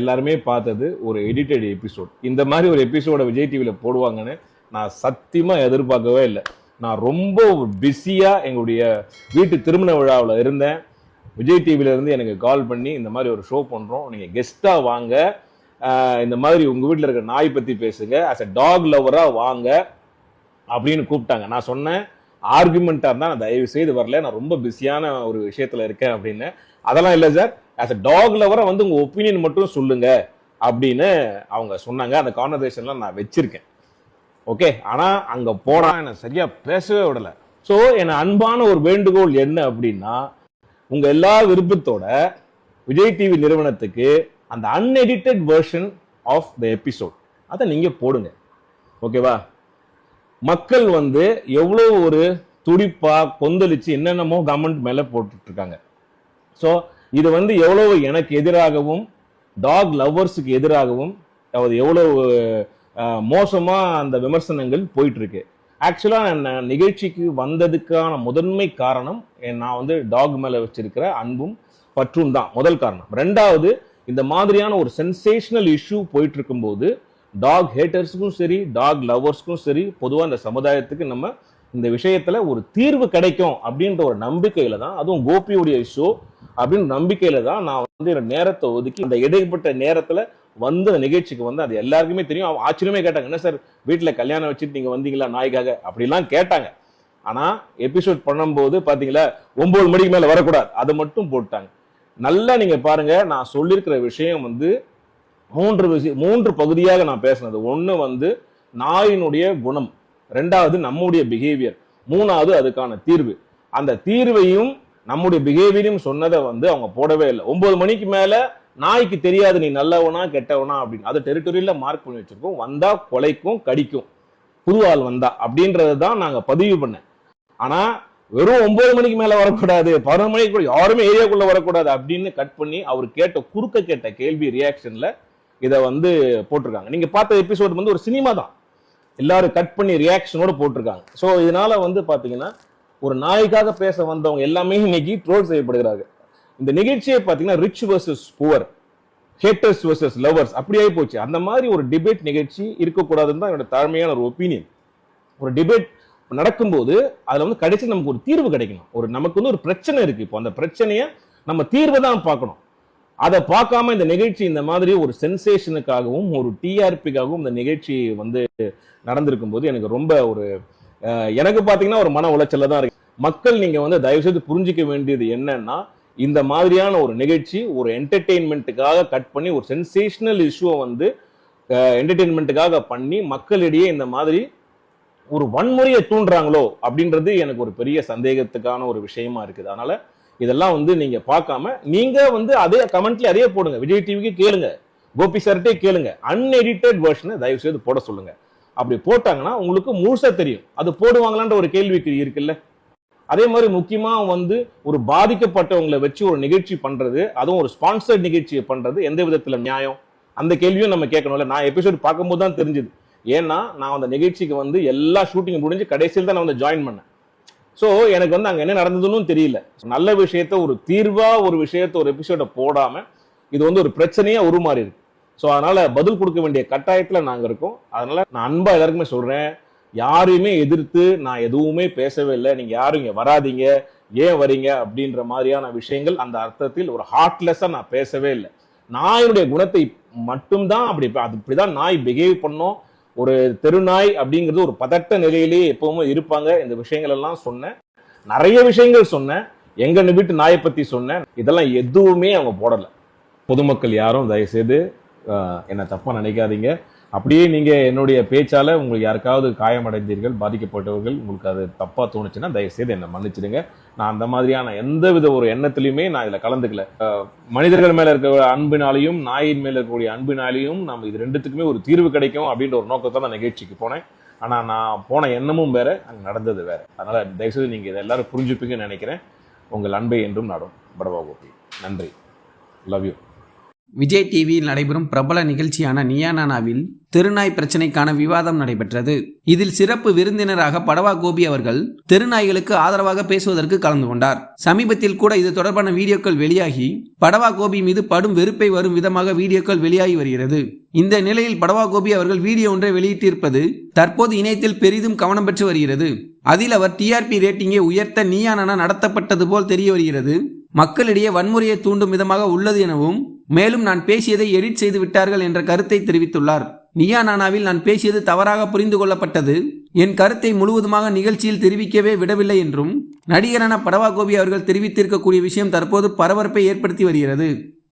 எல்லாருமே பார்த்தது ஒரு எடிட்டட் எபிசோட் இந்த மாதிரி ஒரு எபிசோட விஜய் டிவியில் போடுவாங்கன்னு நான் சத்தியமாக எதிர்பார்க்கவே இல்லை. நான் ரொம்ப பிஸியாக எங்களுடைய வீட்டு திருமண விழாவில் இருந்தேன். விஜய் டிவில இருந்து எனக்கு கால் பண்ணி இந்த மாதிரி ஒரு ஷோ பண்ணுறோம் நீங்கள் கெஸ்ட்டாக வாங்க. இந்த மாதிரி உங்கள் வீட்டில் இருக்கிற நாய் பற்றி பேசுங்க. ஆஸ் அ டாக் லவராக வாங்க அப்படின்னு கூப்பிட்டாங்க. நான் சொன்னேன் ஆர்குமெண்ட்டாக இருந்தால் நான் தயவு செய்து வரல. நான் ரொம்ப பிஸியான ஒரு விஷயத்தில் இருக்கேன் அப்படின்னு. அதெல்லாம் இல்லை சார். ஆஸ் அ டாக் லவராக வந்து உங்கள் ஒப்பீனியன் மட்டும் சொல்லுங்க அப்படின்னு அவங்க சொன்னாங்க. அந்த கான்வர்சேஷன்லாம் நான் வச்சிருக்கேன். ஓகே ஆனால் அங்கே போனால் என்னை சரியாக பேசவே விடலை. ஸோ என் அன்பான ஒரு வேண்டுகோள் என்ன அப்படின்னா உங்கள் எல்லா விருப்பத்தோட விஜய் டிவி நிறுவனத்துக்கு அந்த unedited version of the episode அதை நீங்கள் போடுங்க. ஓகேவா மக்கள் வந்து எவ்வளோ ஒரு துடிப்பா கொந்தளிச்சு என்னென்னமோ கவர்மெண்ட் மேலே போட்டுட்டு இருக்காங்க. ஸோ இது வந்து எவ்வளவு எனக்கு எதிராகவும் டாக் லவ்வர்ஸுக்கு எதிராகவும் அதாவது எவ்வளவு மோசமாக அந்த விமர்சனங்கள் போயிட்டுருக்கு. ஆக்சுவலாக நான் நிகழ்ச்சிக்கு வந்ததுக்கான முதன்மை காரணம் என் நான் வந்து டாக் மேலே வச்சிருக்கிற அன்பும் பற்றும் தான். முதல் காரணம். ரெண்டாவது இந்த மாதிரியான ஒரு சென்சேஷனல் இஷ்யூ போயிட்டு இருக்கும்போது டாக் ஹேட்டர்ஸுக்கும் சரி டாக் லவ்வர்ஸ்க்கும் சரி பொதுவாக இந்த சமுதாயத்துக்கு நம்ம இந்த விஷயத்தில் ஒரு தீர்வு கிடைக்கும் அப்படின்ற ஒரு நம்பிக்கையில் தான் அதுவும் கோபியுடைய ஷோ அப்படின்னு நம்பிக்கையில தான் நான் வந்து என்னோட நேரத்தை ஒதுக்கி அந்த இடைப்பட்ட நேரத்துல வந்த நிகழ்ச்சிக்கு வந்து அது எல்லாருக்குமே தெரியும். அவன் ஆச்சரியமே கேட்டாங்க என்ன சார் வீட்டில் கல்யாணம் வச்சுட்டு நீங்க வந்தீங்களா நாய்க்காக? அப்படிலாம் கேட்டாங்க. ஆனா எபிசோட் பண்ணும்போது பாத்தீங்களா ஒன்பது மணிக்கு மேல வரக்கூடாது. அதை மட்டும் போட்டாங்க. நல்லா நீங்க பாருங்க நான் சொல்லியிருக்கிற விஷயம் வந்து மூன்று விஷயம் மூன்று பகுதியாக நான் பேசினது. ஒன்று வந்து நாயினுடைய குணம். ரெண்டாவது நம்முடைய பிஹேவியர் மூணாவது அதுக்கான தீர்வு. அந்த தீர்வையும் நம்முடைய பிஹேவியரும் சொன்னதை வந்து அவங்க போடவே இல்லை. ஒன்பது மணிக்கு மேல நாய்க்கு தெரியாது நீ நல்லவனா கெட்டவனா அப்படின்னு. அது டெரிட்டரியில மார்க் பண்ணி வச்சிருக்கோம். வந்தா கொலைக்கும் கடிக்கும். புது ஆள் வந்தா அப்படின்றது தான் நாங்க பதிவு பண்ணேன். ஆனா வெறும் ஒன்பது மணிக்கு மேல வரக்கூடாது பதினொரு மணிக்கு கூட யாருமே ஏரியாக்குள்ள வரக்கூடாது அப்படின்னு கட் பண்ணி அவர் கேட்ட குறுக்க கேட்ட கேள்வி ரியாக்ஷன்ல இதை வந்து போட்டிருக்காங்க. நீங்க பார்த்த எபிசோட் வந்து ஒரு சினிமா தான். எல்லாரும் கட் பண்ணி ரியாக்ஷனோட போட்டிருக்காங்க. ஸோ இதனால வந்து பாத்தீங்கன்னா ஒரு நாய்க்காக பேச வந்தவங்க எல்லாமே இன்னைக்கு ட்ரோல் செய்யப்படுகிறாங்க இந்த நிகழ்ச்சியை பார்த்தீங்கன்னா rich versus poor haters versus lovers அப்படியே போச்சு. அந்த மாதிரி ஒரு டிபேட் நிகழ்ச்சி இருக்கக்கூடாதுன்னு தான் என்னோட தாழ்மையான ஒரு ஒப்பீனியன் ஒரு டிபேட் நடக்கும்போது அதில் வந்து கடைசி நமக்கு ஒரு தீர்வு கிடைக்கணும். ஒரு நமக்கு வந்து ஒரு பிரச்சனை இருக்கு இப்போ. அந்த பிரச்சனையை நம்ம தீர்வை தான் பார்க்கணும். அதை பார்க்காம இந்த நிகழ்ச்சி இந்த மாதிரி ஒரு சென்சேஷனுக்காகவும் ஒரு டிஆர்பிக்காகவும் இந்த நிகழ்ச்சி வந்து நடந்திருக்கும் போது எனக்கு ரொம்ப ஒரு எனக்கு பாத்தீங்கன்னா ஒரு மன உளைச்சல தான் இருக்கு. மக்கள் நீங்க வந்து தயவு செய்து புரிஞ்சிக்க வேண்டியது என்னன்னா இந்த மாதிரியான ஒரு நிகழ்ச்சி ஒரு என்டர்டெயின்மெண்ட்டுக்காக கட் பண்ணி ஒரு சென்சேஷனல் இஷ்யூவை வந்து என்டர்டெயின்மெண்ட்டுக்காக பண்ணி மக்களிடையே இந்த மாதிரி ஒரு வன்முறையை தூண்டுறாங்களோ அப்படின்றது எனக்கு ஒரு பெரிய சந்தேகத்துக்கான ஒரு விஷயமா இருக்குது. அதனால இதெல்லாம் வந்து நீங்க பார்க்காம நீங்க வந்து அதே கமெண்ட்ல அதே போடுங்க. விஜய் டிவிக்கு கேளுங்க. கோபி சார்ட்டே கேளுங்க. அன்எடிட்டட் வெர்ஷனை தயவு செய்து போட சொல்லுங்க. அப்படி போட்டாங்கன்னா உங்களுக்கு முழுசா தெரியும். அது போடுவாங்களான்ற ஒரு கேள்விக்குறி இருக்குல்ல. அதே மாதிரி முக்கியமா வந்து ஒரு பாதிக்கப்பட்டவங்களை வச்சு ஒரு நிகழ்ச்சி பண்றது அதுவும் ஒரு ஸ்பான்சர்ட் நிகழ்ச்சியை பண்றது எந்த விதத்துல நியாயம்? அந்த கேள்வியும் நம்ம கேட்கணும்ல. நான் எபிசோட் பார்க்கும்போது தான் தெரிஞ்சுது. ஏன்னா நான் அந்த நிகழ்ச்சிக்கு வந்து எல்லா ஷூட்டிங் முடிஞ்சு கடைசியில் தான் நான் வந்து ஜாயின் பண்ணேன். ஸோ எனக்கு வந்து அங்கே என்ன நடந்ததுன்னு தெரியல. நல்ல விஷயத்த ஒரு தீர்வா ஒரு விஷயத்த ஒரு எபிசோட போடாம இது வந்து ஒரு பிரச்சனையா உருமாறி இருக்கு ஸோ அதனால பதில் கொடுக்க வேண்டிய கட்டாயத்தில் நாங்கள் இருக்கோம். அதனால நான் அன்பா எல்லாருக்குமே சொல்றேன். யாரையுமே எதிர்த்து நான் எதுவுமே பேசவே இல்லை. நீங்க யாரும் இங்கே வராதீங்க. ஏன் வரீங்க? அப்படின்ற மாதிரியான விஷயங்கள் அந்த அர்த்தத்தில் ஒரு ஹார்ட்லெஸ்ஸாக நான் பேசவே இல்லை. நாயினுடைய குணத்தை மட்டும்தான் அப்படி அது இப்படிதான் நாய் பிஹேவ் பண்ணோம். ஒரு தெருநாய் அப்படிங்கிறது ஒரு பதட்ட நிலையிலேயே எப்பவுமே இருப்பாங்க. இந்த விஷயங்கள் எல்லாம் சொன்னேன். நிறைய விஷயங்கள் சொன்னேன். எங்க வீட்டு நாயை பத்தி சொன்னேன். இதெல்லாம் எதுவுமே அவங்க போடலை. பொதுமக்கள் யாரும் தயவுசெய்து என்னை தப்பாக நினைக்காதீங்க. அப்படியே நீங்கள் என்னுடைய பேச்சால் உங்களுக்கு யாருக்காவது காயமடைந்தீர்கள் பாதிக்கப்பட்டவர்கள் உங்களுக்கு அது தப்பாக தோணுச்சுன்னா தயவுசெய்து என்னை மன்னிச்சிடுங்க. நான் அந்த மாதிரியான எந்த வித ஒரு எண்ணத்திலையுமே நான் இதில் கலந்துக்கல. மனிதர்கள் மேலே இருக்க அன்பினாலையும் நாயின் மேலே இருக்கக்கூடிய அன்பினாலையும் நம்ம இது ரெண்டுத்துக்குமே ஒரு தீர்வு கிடைக்கும் அப்படின்ற ஒரு நோக்கத்தை நான் நிகழ்ச்சிக்கு போனேன். ஆனால் நான் போன எண்ணமும் வேறு அங்கே நடந்தது வேறு. அதனால் தயவுசெய்து நீங்கள் இதை எல்லாரும் புரிஞ்சுப்பீங்கன்னு நினைக்கிறேன். உங்கள் அன்பை என்றும் நாடும். படவா கோபி. நன்றி. லவ் யூ விஜய் டிவியில் நடைபெறும் பிரபல நிகழ்ச்சியான நியானானாவில் தெருநாய் பிரச்சினைக்கான விவாதம் நடைபெற்றது. இதில் சிறப்பு விருந்தினராக படவா கோபி அவர்கள் தெருநாய்களுக்கு ஆதரவாக பேசுவதற்கு கலந்து கொண்டார். சமீபத்தில் கூட இது தொடர்பான வீடியோக்கள் வெளியாகி படவா கோபி மீது படும் வெறுப்பை வரும் விதமாக வீடியோக்கள் வெளியாகி வருகிறது. இந்த நிலையில் படவா கோபி அவர்கள் வீடியோ ஒன்றை வெளியிட்டிருப்பது தற்போது இணையத்தில் பெரிதும் கவனம் பெற்று வருகிறது. அதில் அவர் டிஆர்பி ரேட்டிங்கை உயர்த்த நீயானானா நடத்தப்பட்டது போல் தெரிய வருகிறது. மக்களிடையே வன்முறையை தூண்டும் விதமாக உள்ளது எனவும் மேலும் நான் பேசியதை எடிட் செய்து விட்டார்கள் என்ற கருத்தை தெரிவித்துள்ளார். நியா நானாவில் நான் பேசியது தவறாக புரிந்து கொள்ளப்பட்டது. என் கருத்தை முழுவதுமாக நிகழ்ச்சியில் தெரிவிக்கவே விடவில்லை என்றும் நடிகரான படவா கோபி அவர்கள் தெரிவித்திருக்கக்கூடிய விஷயம் தற்போது பரபரப்பை ஏற்படுத்தி வருகிறது.